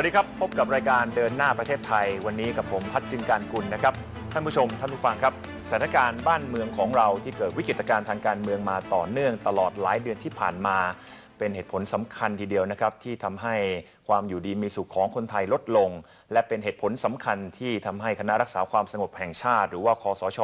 สวัสดีครับ พบกับรายการเดินหน้าประเทศไทย วันนี้กับผมพัฒจึงการกุลนะครับ ท่านผู้ชม ท่านผู้ฟังครับ สถานการณ์บ้านเมืองของเราที่เกิดวิกฤตการณ์ทางการเมืองมาต่อเนื่องตลอดหลายเดือนที่ผ่านมา เป็นเหตุผลสำคัญทีเดียวนะครับที่ทำให้ความอยู่ดีมีสุขของคนไทยลดลง และเป็นเหตุผลสำคัญที่ทำให้คณะรักษาความสงบแห่งชาติ หรือว่าคอสช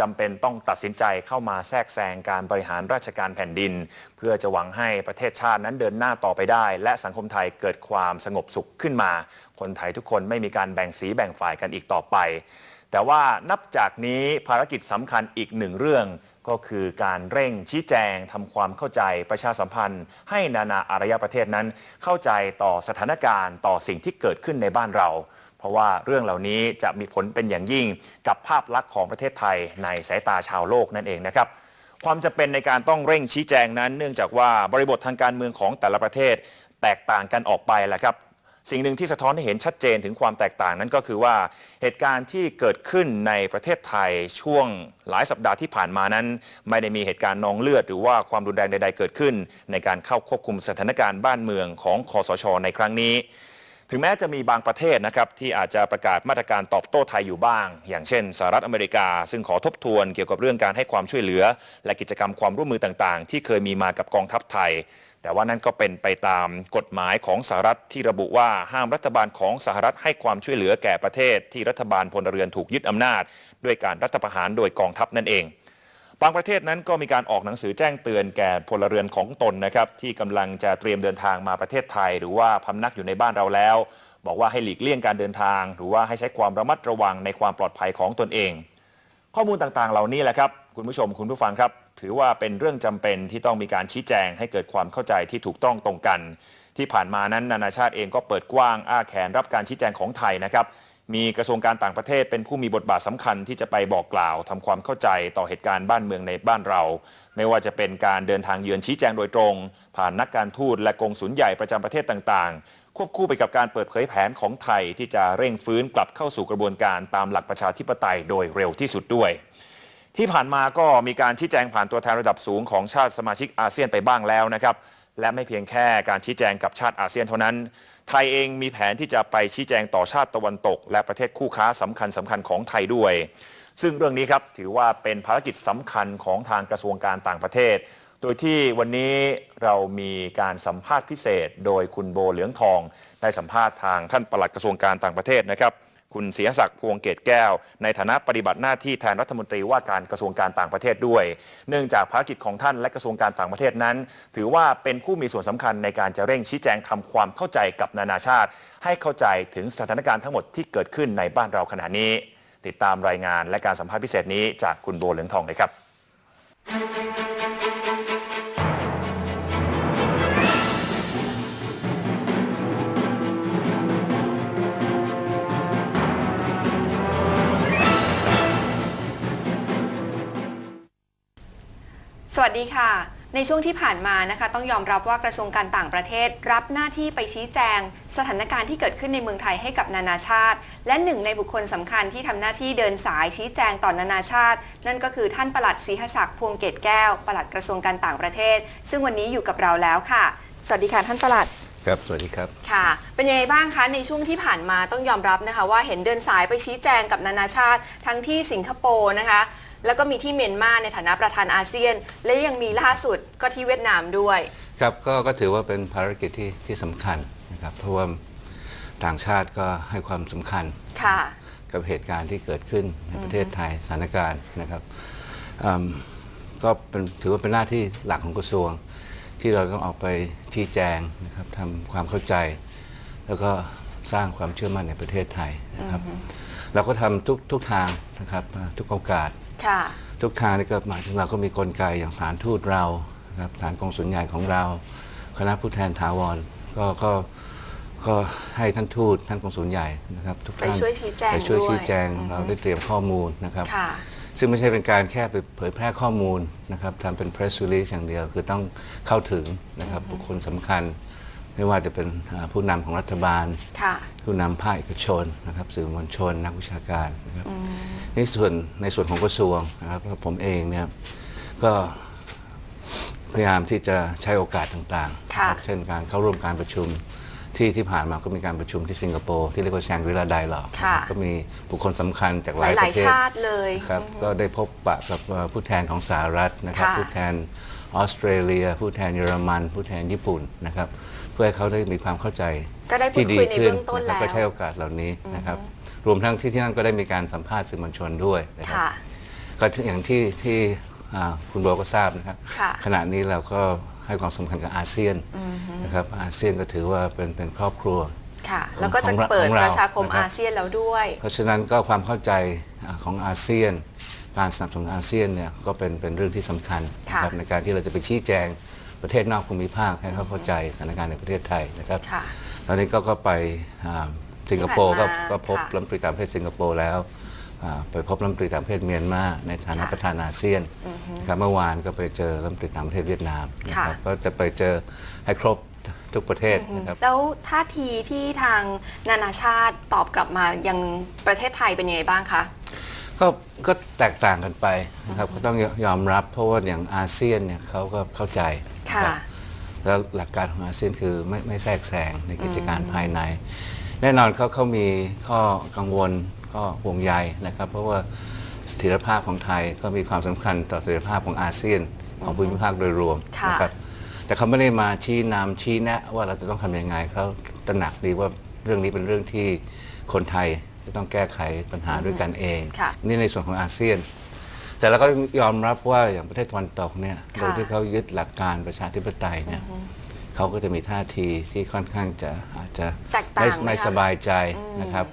จำเป็นต้องตัดสินใจเข้ามาแทรกแซงการบริหารราชการแผ่นดิน เพื่อจะหวังให้ประเทศชาตินั้นเดินหน้าต่อไปได้ และสังคมไทยเกิดความสงบสุขขึ้นมา คนไทยทุกคนไม่มีการแบ่งสีแบ่งฝ่ายกันอีกต่อไป แต่ว่านับจากนี้ภารกิจสำคัญอีกหนึ่งเรื่อง ก็คือการเร่งชี้แจงทำความเข้าใจประชาสัมพันธ์ ให้นานาอารยประเทศนั้น เข้าใจต่อสถานการณ์ต่อสิ่งที่เกิดขึ้นในบ้านเรา เพราะว่าเรื่องเหล่านี้จะมีผลเป็นอย่างยิ่งกับภาพลักษณ์ของประเทศไทยในสายตาชาวโลกนั่นเองนะครับความจำเป็นในการต้องเร่งชี้แจงนั้น เนื่องจากว่าบริบททางการเมืองของแต่ละประเทศแตกต่างกันออกไปแหละครับ สิ่งหนึ่งที่สะท้อนให้เห็นชัดเจนถึงความแตกต่างนั้นก็คือว่าเหตุการณ์ที่เกิดขึ้นในประเทศไทยช่วงหลายสัปดาห์ที่ผ่านมานั้น ไม่ได้มีเหตุการณ์นองเลือด หรือว่าความรุนแรงใด ๆ เกิดขึ้น ในการเข้าควบคุมสถานการณ์บ้านเมืองของคอสช ในครั้งนี้ถึงแม้จะมีบางประเทศนะครับที่อาจจะประกาศมาตรการตอบโต้ไทยอยู่บ้าง อย่างเช่นสหรัฐอเมริกา ซึ่งขอทบทวนเกี่ยวกับเรื่องการให้ความช่วยเหลือ และกิจกรรมความร่วมมือต่างๆ ที่เคยมีมากับกองทัพไทย แต่ว่านั่นก็เป็นไปตามกฎหมายของสหรัฐที่ระบุว่าห้ามรัฐบาลของสหรัฐให้ความช่วยเหลือแก่ประเทศที่รัฐบาลพลเรือนถูกยึดอำนาจ ด้วยการรัฐประหารโดยกองทัพนั่นเองบางประเทศนั้นก็มีการออกหนังสือแจ้งเตือนแก่พลเรือนของตนนะครับที่กำลังจะเตรียมเดินทางมาประเทศไทย หรือว่าพำนักอยู่ในบ้านเราแล้ว บอกว่าให้หลีกเลี่ยงการเดินทาง หรือว่าให้ใช้ความระมัดระวังในความปลอดภัยของตนเอง ข้อมูลต่างๆ เหล่านี้แหละครับคุณผู้ชมคุณผู้ฟังครับ ถือว่าเป็นเรื่องจำเป็นที่ต้องมีการชี้แจงให้เกิดความเข้าใจที่ถูกต้องตรงกัน ที่ผ่านมานั้นนานาชาติเองก็เปิดกว้างอ้าแขนรับการชี้แจงของไทยนะครับมีกระทรวงการต่างประเทศเป็นผู้มีบทบาทสำคัญที่จะไปบอกกล่าวทำความเข้าใจต่อเหตุการณ์บ้านเมืองในบ้านเรา ไม่ว่าจะเป็นการเดินทางเยือนชี้แจงโดยตรง ผ่านนักการทูตและกงสุลใหญ่ประจำประเทศต่างๆ ควบคู่ไปกับการเปิดเผยแผนของไทยที่จะเร่งฟื้นกลับเข้าสู่กระบวนการตามหลักประชาธิปไตยโดยเร็วที่สุดด้วย ที่ผ่านมาก็มีการชี้แจงผ่านตัวแทนระดับสูงของชาติสมาชิกอาเซียนไปบ้างแล้วนะครับและไม่เพียงแค่การชี้แจงกับชาติอาเซียนเท่านั้น ไทยเองมีแผนที่จะไปชี้แจงต่อชาติตะวันตก และประเทศคู่ค้าสำคัญสำคัญของไทยด้วย ซึ่งเรื่องนี้ครับถือว่าเป็นภารกิจสำคัญของทางกระทรวงการต่างประเทศ โดยที่วันนี้เรามีการสัมภาษณ์พิเศษ โดยคุณโบเหลืองทองได้สัมภาษณ์ทางท่านปลัดกระทรวงการต่างประเทศนะครับ คุณเสียศักดิ์พวงเกตแก้ว ในฐานะปฏิบัติหน้าที่แทนรัฐมนตรีว่าการกระทรวงการต่างประเทศด้วย เนื่องจากภารกิจของท่านและกระทรวงการต่างประเทศนั้น ถือว่าเป็นผู้มีส่วนสำคัญในการจะเร่งชี้แจงทำความเข้าใจกับนานาชาติ ให้เข้าใจถึงสถานการณ์ทั้งหมดที่เกิดขึ้นในบ้านเราขณะนี้ ติดตามรายงานและการสัมภาษณ์พิเศษนี้จากคุณโบเหลืองทองเลยครับ วัสดีค่ะ ในช่วงที่ผ่านมานะคะต้องยอมรับว่ากระทรวงการต่างประเทศ รับหน้าที่ไปชี้แจง สถานการณ์ที่เกิดขึ้นในเมืองไทยให้กับนานาชาติ และหนึ่งในบุคคลสำคัญที่ทำหน้าที่เดินสายชี้แจงต่อนานาชาติ นั่นก็คือท่านปลัดศรีหศักดิ์พวงเกตแก้วปลัดกระทรวงการต่างประเทศ ซึ่งวันนี้อยู่กับเราแล้วค่ะ สวัสดีค่ะท่านปลัดครับ สวัสดีครับ ค่ะ เป็นยังไงบ้างคะ ในช่วงที่ผ่านมาต้องยอมรับนะคะ ว่าเห็นเดินสายไปชี้แจงกับนานาชาติ ทั้งที่สิงคโปร์นะคะ แล้วก็มีที่เมียนมาในฐานะประธานอาเซียน และยังมีล่าสุดก็ที่เวียดนามด้วยครับก็ก็ถือว่าเป็นภารกิจที่ที่สำคัญนะครับเพราะว่าต่างชาติก็ให้ความสำคัญ ค่ะ กับเหตุการณ์ที่เกิดขึ้นในประเทศไทยสถานการณ์นะครับอืมก็เป็นถือว่าเป็นหน้าที่หลักของกระทรวง ที่เราต้องออกไปชี้แจงนะครับทำความเข้าใจ แล้วก็สร้างความเชื่อมั่นในประเทศไทยนะครับ เราก็ทำทุกทุกทางนะครับทุกโอกาสค่ะ ทุกทางนี่ก็หมายถึงเราก็มีกลไกอย่างสารทูตเรานะครับสารกงสุลใหญ่ของเรา คณะผู้แทนถาวรก็ก็ก็ให้ท่านทูตท่านกงสุลใหญ่นะครับ ทุกไปท่านช่วยชี้แจงไปช่วยด้วยชี้แจงอือฮึเราได้เตรียมข้อมูลนะครับค่ะซึ่งไม่ใช่เป็นการแค่ไปเผยแพร่ข้อมูลนะครับทำเป็น press release อย่างเดียว คือต้องเข้าถึงนะครับบุคคลสำคัญ ไม่ว่าจะเป็นอ่าผู้นำของรัฐบาลค่ะผู้นำภาคเอกชนนะครับสื่อมวลชน นักวิชาการนะครับในส่วนในส่วนของกระทรวงนะครับแล้วผมเองเนี่ยก็พยายามที่จะใช้โอกาสต่างๆค่ะนะครับเช่นการเข้าร่วมการประชุมที่ที่ผ่านมาก็มีการประชุมที่สิงคโปร์ที่เรียกว่าแชงกรีลาไดหลอกค่ะก็มีบุคคลสำคัญจากหหลายปลายระเทศๆชาติเลยครับก็ได้พบปะกับเอ่อผู้แทนของสหรัฐนะครับค่ะผู้แทนออสเตรเลีย ผู้แทนเยอรมัน ผู้แทนญี่ปุ่นนะครับ เพื่อให้เขาได้มีความเข้าใจ ก็ได้พูที่ดดีคุยในขึ้นเบื้องต้นนะครับแล้วก็ใช้โอกาสเหล่านี้นะครับ รวมทั้งที่ที่นั่นก็ได้มีการสัมภาษณ์สื่อมวลชนด้วยนะครับ ค่ะ ก็อย่างที่ที่อ่าคุณโบก็ทราบนะครับ ค่ะขณะนี้เราก็ให้ความสำคัญกับอาเซียนนะครับอาเซียนก็ถือว่าเป็นเป็นครอบครัว ค่ะ แล้วก็จะของเราเปิดของเราประชาคมนะครับ อาเซียนแล้วด้วย เพราะฉะนั้นก็ความเข้าใจอ่าของอาเซียน การสนับสนุนอาเซียนเนี่ยก็เป็นเป็นเรื่องที่สำคัญค่ะนะครับในการที่เราจะไปชี้แจง ประเทศนอกภูมิภาคให้เขาเข้าใจสถานการณ์ในประเทศไทยนะครับ ค่ะ ตอนนี้ก็ก็ไปอ่าสิงคโปร์ก็ที่ผ่านมาก็พบค่ะรัฐมนตรีต่างประเทศสิงคโปร์แล้วอ่าไปพบรัฐมนตรีต่างประเทศเมียนมาในฐานะค่ะประธานอาเซียนนะครับเมื่อวานก็ไปเจอรัฐมนตรีต่างประเทศเวียดนามนะครับค่ะ ก็จะไปเจอให้ครบทุกประเทศนะครับ แล้วท่าทีที่ทางนานาชาติตอบกลับมายังประเทศไทยเป็นยังไงบ้างคะ ก็ก็แตกต่างกันไปนะครับก็ต้องยอมรับเพราะว่าอย่างอาเซียนเนี่ยเขาก็เข้าใจนะ ค่ะครับแล้วหลักการของอาเซียนคือไม่ไม่แทรกแซงในกิจการภายใน แน่นอนเขาเขามีข้อกังวลก็ห่วงใยนะครับ เพราะว่าเสถียรภาพของไทยก็มีความสำคัญต่อเสถียรภาพของอาเซียนของภูมิภาคโดยรวมค่ะนะครับแต่เขาไม่ได้มาชี้นำชี้แนะว่าเราจะต้องทำยังไงเขาตระหนักดีว่าเรื่องนี้เป็นเรื่องที่คนไทยจะต้องแก้ไขปัญหาด้วยกันเองค่ะนี่ในส่วนของอาเซียน แต่เราก็ยอมรับว่าอย่างประเทศตะวันตกเนี่ยค่ะโดยที่เขายึดหลักการประชาธิปไตยเนี่ยเขาก็จะมีท่าทีที่ค่อนข้างจะอาจจะแตกต่างไม่ไหมไม่คะสบายใจนะครับ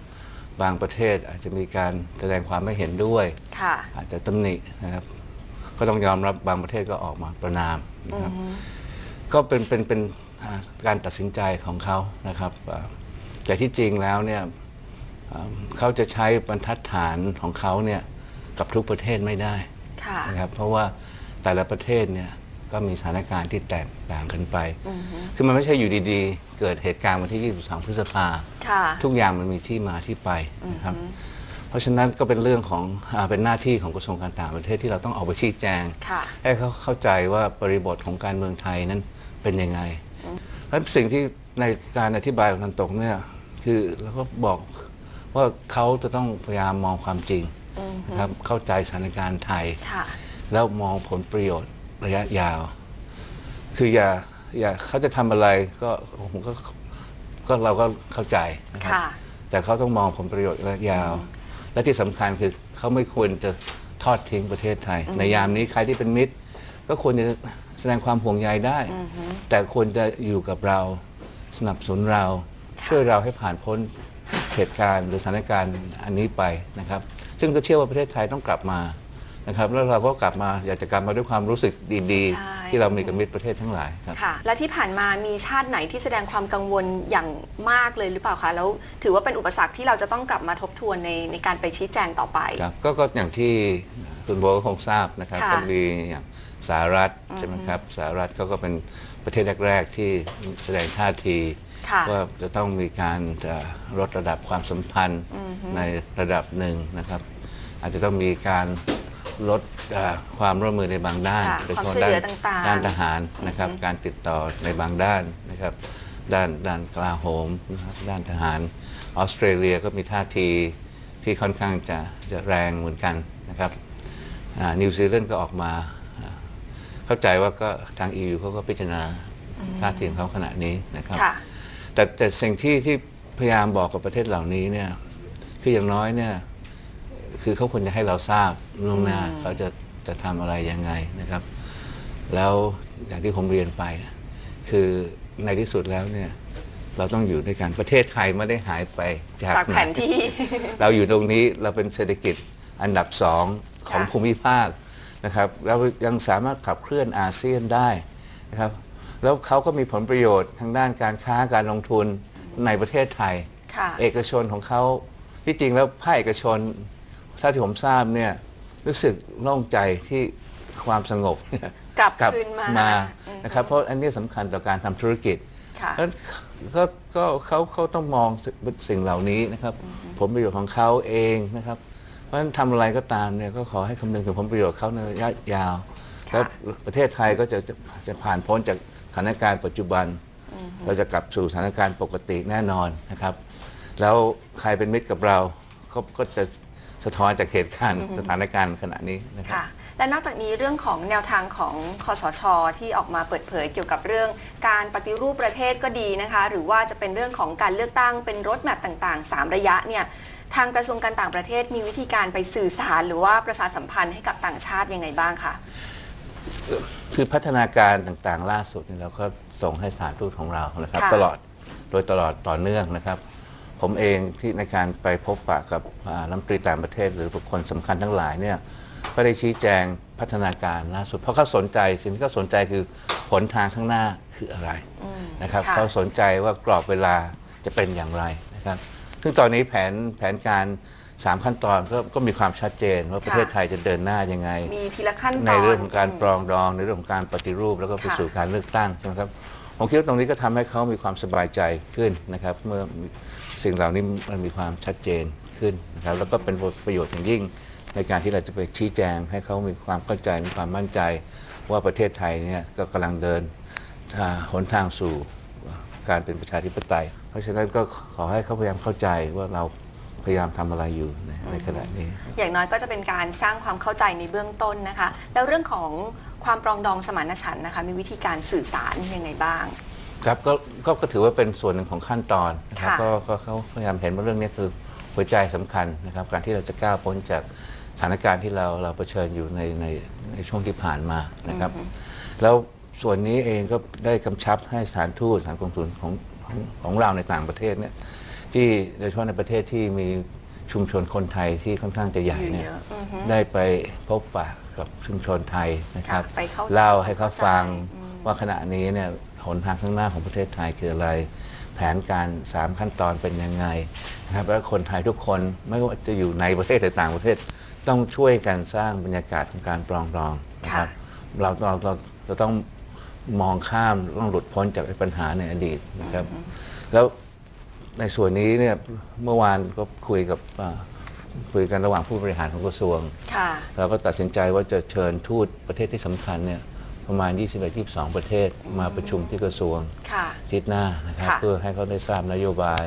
บางประเทศอาจจะมีการแสดงความไม่เห็นด้วยค่ะอาจจะตำหนินะครับ ก็ต้องยอมรับบางประเทศก็ออกมาประนามนะครับก็เป็นเป็นเป็นอ่าการตัดสินใจของเขานะครับอ่าแต่ที่จริงแล้วเนี่ยอ่าเขาจะใช้บรรทัดฐานของเขาเนี่ย กับทุกประเทศไม่ได้ค่ะ นะครับเพราะว่าแต่ละประเทศเนี่ยก็มีสถานการณ์ที่แตกต่างกันไปคือมันไม่ใช่อยู่ดีๆ เกิดเหตุการณ์วันที่ 22 พฤษภา ค่ะ ทุกอย่างมันมีที่มาที่ไปนะครับ เพราะฉะนั้นก็เป็นเรื่องของอาเป็นหน้าที่ของกระทรวงการต่างประเทศที่เราต้องออกไปชี้แจง ค่ะ ให้เขาเข้าใจว่าบริบทของการเมืองไทยนั้นเป็นยังไง แล้วสิ่งที่ในการอธิบายของนันตกเนี่ยคือเราก็บอกว่าเขาจะต้องพยายามมองความจริงนะ ครับเข้าใจสถานการณ์ไทยค่ะแล้วมองผลประโยชน์ระยะยาว คืออย่าอย่าเขาจะทำอะไรก็ผมก็ก็เราก็เข้าใจนะครับค่ะแต่เขาต้องมองผลประโยชน์ระยะยาว และที่สำคัญคือเขาไม่ควรจะทอดทิ้งประเทศไทย ในยามนี้ใครที่เป็นมิตร ก็ควรจะแสดงความห่วงใยได้ แต่ควรจะอยู่กับเราสนับสนุนเรา ช่วยเราให้ผ่านพ้นเหตุการณ์หรือสถานการณ์อันนี้ไปนะครับ ซึ่งก็เชื่อว่าประเทศไทยต้องกลับมานะครับแล้วเราก็กลับมาอยากจะกลับมาด้วยความรู้สึกดีใช่ ๆ ที่เรามีกับมิตรประเทศทั้งหลายครับ ค่ะ และที่ผ่านมามีชาติไหนที่แสดงความกังวลอย่างมากเลยหรือเปล่าคะ แล้วถือว่าเป็นอุปสรรคที่เราจะต้องกลับมาทบทวนในในการไปชี้แจงต่อไป ครับก็ก็อย่างที่คุณโบก็คงทราบนะครับค่ะก็มีอย่างสหรัฐใช่ไหมครับสหรัฐเขาก็เป็นประเทศแรก ๆ ที่แสดงท่าทีค่ะว่าจะต้องมีการจะลดระดับความสัมพันธ์ในระดับหนึ่งนะครับ อาจจะต้องมีการลดเอ่อความร่วมมือในบางด้านค่ะโดยเฉความพาะช่วยเหลืด้าอนต่างๆด้านทหารนะครับ การติดต่อในบางด้านนะครับ ด้านด้านกลาโหมนะครับด้านทหารออสเตรเลียก็มีท่าทีที่ค่อนข้างจะจะแรงเหมือนกันนะครับอ่านิวซีแลนด์ก็ออกมาอ่าเข้าใจว่าก็ทาง EU เขาก็พิจารณาท่าทีของเขาขณะนี้นะครับค่ะแต่แต่สิ่งที่ที่พยายามบอกกับประเทศเหล่านี้เนี่ยคืออย่างน้อยเนี่ย คือเขาควรจะให้เราทราบล่วงหน้าเขาจะจะทำอะไรยังไงนะครับ แล้วอย่างที่ผมเรียนไป คือในที่สุดแล้วเนี่ยเราต้องอยู่ด้วยกันประเทศไทยไม่ได้หายไปจากจากไหแผนที่ เราอยู่ตรงนี้เราเป็นเศรษฐกิจอันดับสองของค่ะภูมิภาคนะครับเรายังสามารถขับเคลื่อนอาเซียนได้นะครับแล้วเขาก็มีผลประโยชน์ทางด้านการค้าการลงทุนในประเทศไทยค่ะเอกชนของเขาที่จริงแล้วภาคเอกชน ถ้าที่ผมทราบเนี่ยรู้สึกโล่งใจที่ความสงบกลับกลับคืนมามาอืมนะครับ เพราะอันนี้สำคัญต่อการทำธุรกิจค่ะแล้วก็ก็เขาเขาต้องมองสิ่งเหล่านี้นะครับ ผลประโยชน์ของเขาเองนะครับ เพราะฉะนั้นทำอะไรก็ตามเนี่ยก็ขอให้คำนึงถึงผลประโยชน์เขาในระยะยาวแล้วประเทศไทยก็จะจะจะผ่านพ้นจากสถานการณ์ปัจจุบัน เราจะกลับสู่สถานการณ์ปกติแน่นอนนะครับ แล้วใครเป็นมิตรกับเราก็ก็จะ สะท้อนจากเหตุการณ์สถานการณ์ขณะนี้นะครับค่ะและนอกจากนี้เรื่องของแนวทางของคอสช ที่ออกมาเปิดเผยเกี่ยวกับเรื่องการปฏิรูปประเทศก็ดีนะคะ หรือว่าจะเป็นเรื่องของการเลือกตั้งเป็นรถแมพต่างๆ 3 ระยะเนี่ยทางกระทรวงการต่างประเทศมีวิธีการไปสื่อสาร หรือว่าประชาสัมพันธ์ให้กับต่างชาติยังไงบ้างคะคือพัฒนาการต่างๆ ล่าสุดนี่เราก็ส่งให้สถานทูตของเรานะครับค่ะตลอดโดยตลอดต่อเนื่องนะครับ ผมเองที่ในการไปพบปะกับอ่ารัฐมนตรีต่างประเทศ หรือบุคคลสำคัญทั้งหลายเนี่ยก็ได้ชี้แจงพัฒนาการล่าสุด เพราะเขาสนใจสิ่งที่เขาสนใจคือผลทางข้างหน้าคืออะไรนะครับค่ะเขาสนใจว่ากรอบเวลาจะเป็นอย่างไรนะครับ ซึ่งตอนนี้แผนแผนการ 3 ขั้นตอนก็ก็มีความชัดเจนว่าประเทศไทยจะเดินหน้ายังไง มีทีละขั้นตอนในเรื่องของการปรองดองในเรื่องของการปฏิรูปแล้วก็ไปค่ะสู่การเลือกตั้งใช่ไหมครับ ผมคิดว่าตรงนี้ก็ทำให้เขามีความสบายใจขึ้นนะครับ เมื่อสิ่งเหล่านี้มันมีความชัดเจนขึ้นนะครับ แล้วก็เป็นประโยชน์อย่างยิ่งในการที่เราจะไปชี้แจง ให้เขามีความเข้าใจมีความมั่นใจ ว่าประเทศไทยเนี่ยก็กำลังเดินหนทางสู่การเป็นประชาธิปไตย เพราะฉะนั้นก็ขอให้เขาพยายามเข้าใจว่าเรา พยายามทำอะไรอยู่ในในขณะนี้ อย่างน้อยก็จะเป็นการสร้างความเข้าใจในเบื้องต้นนะคะ แล้วเรื่องของความปรองดองสมานฉันท์นะคะ มีวิธีการสื่อสารยังไงบ้าง ครับก็ก็ก็ถือว่าเป็นส่วนหนึ่งของขั้นตอนนะครับค่ะ ก็ก็เขาพยายามเห็นว่าเรื่องนี้คือหัวใจสำคัญนะครับ การที่เราจะก้าวพ้นจากสถานการณ์ที่เราเราเผชิญอยู่ในในในช่วงที่ผ่านมานะครับ แล้วส่วนนี้เองก็ได้กำชับให้สถานทูตสถานกงสุลของของของเราในต่างประเทศเนี่ย ที่โดยเฉพาะในประเทศที่มีชุมชนคนไทยที่ค่อนข้างจะใหญ่เนี่ยอยู่เยอะอือฮึ ได้ไปพบปะกับชุมชนไทยนะครับค่ะไปเข้าเล่าให้เขาฟังเข้าใจอืม ว่าขณะนี้เนี่ยหนทางข้างหน้าของประเทศไทยคืออะไร แผนการ 3 ขั้นตอนเป็นยังไงนะครับแล้วคนไทยทุกคนไม่ว่าจะอยู่ในประเทศหรือต่างประเทศ ต้องช่วยกันสร้างบรรยากาศของการปรองดองนะครับเราเราเราเราต้องมองข้ามต้องหลุดพ้นจากไอ้ปัญหาในอดีตนะครับ แล้ว ในส่วนนี้เนี่ยเมื่อวานก็คุยกับอ่าคุยกันระหว่างผู้บริหารของกระทรวงค่ะเราก็ตัดสินใจว่าจะเชิญทูตประเทศที่สำคัญเนี่ยประมาณ 21-22 ประเทศมาประชุมที่กระทรวงค่ะอาทิศหน้านะครับค่ะเพื่อให้เขาได้ทราบนโยบาย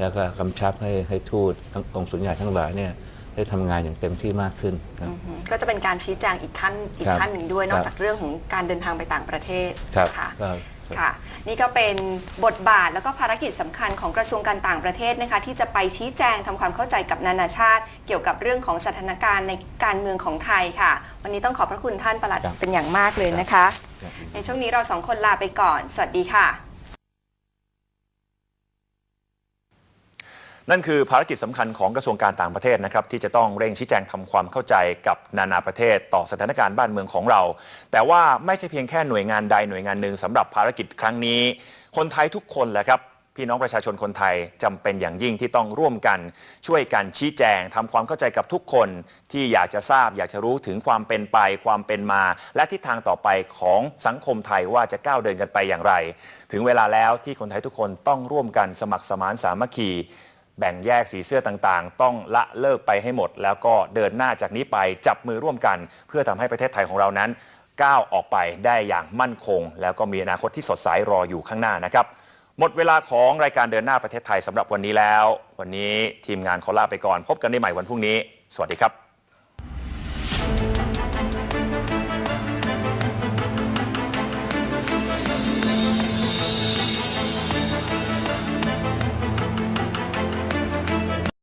แล้วก็กำชับให้ให้ทูตทั้งกองสุนใหญ่ทั้งหลายเนี่ยได้ทำงานอย่างเต็มที่มากขึ้นครับอืมก็จะเป็นการชี้แจงอีกขั้นอีกครับขั้นหนึ่งด้วยครับนอกจากเรื่องของการเดินทางไปต่างประเทศครับค่ะก็ ค่ะ นี่ก็เป็นบทบาทแล้วก็ภารกิจสำคัญของกระทรวงการต่างประเทศนะคะ ที่จะไปชี้แจงทำความเข้าใจกับนานาชาติ เกี่ยวกับเรื่องของสถานการณ์ในการเมืองของไทยค่ะ วันนี้ต้องขอบพระคุณท่านประหลัดครับ เป็นอย่างมากเลยนะคะครับในช่วงนี้เราสองคนลาไปก่อน สวัสดีค่ะ นั่นคือภารกิจสำคัญของกระทรวงการต่างประเทศนะครับที่จะต้องเร่งชี้แจงทำความเข้าใจกับนานาประเทศต่อสถานการณ์บ้านเมืองของเรา แต่ว่าไม่ใช่เพียงแค่หน่วยงานใดหน่วยงานหนึ่งสำหรับภารกิจครั้งนี้ คนไทยทุกคนแหละครับพี่น้องประชาชนคนไทยจำเป็นอย่างยิ่งที่ต้องร่วมกัน ช่วยกันชี้แจงทำความเข้าใจกับทุกคนที่อยากจะทราบ อยากจะรู้ถึงความเป็นไป ความเป็นมา และทิศทางต่อไปของสังคมไทยว่าจะก้าวเดินกันไปอย่างไร ถึงเวลาแล้วที่คนไทยทุกคนต้องร่วมกันสมัครสมานสามัคคี แบ่งแยกสีเสื้อต่างๆ ต้องละเลิกไปให้หมด แล้วก็เดินหน้าจากนี้ไปจับมือร่วมกัน เพื่อทำให้ประเทศไทยของเรานั้น ก้าวออกไปได้อย่างมั่นคง แล้วก็มีอนาคตที่สดใสรออยู่ข้างหน้านะครับหมดเวลาของรายการเดินหน้าประเทศไทยสำหรับวันนี้แล้ว วันนี้ทีมงานขอลาไปก่อน พบกันได้ใหม่วันพรุ่งนี้ สวัสดีครับ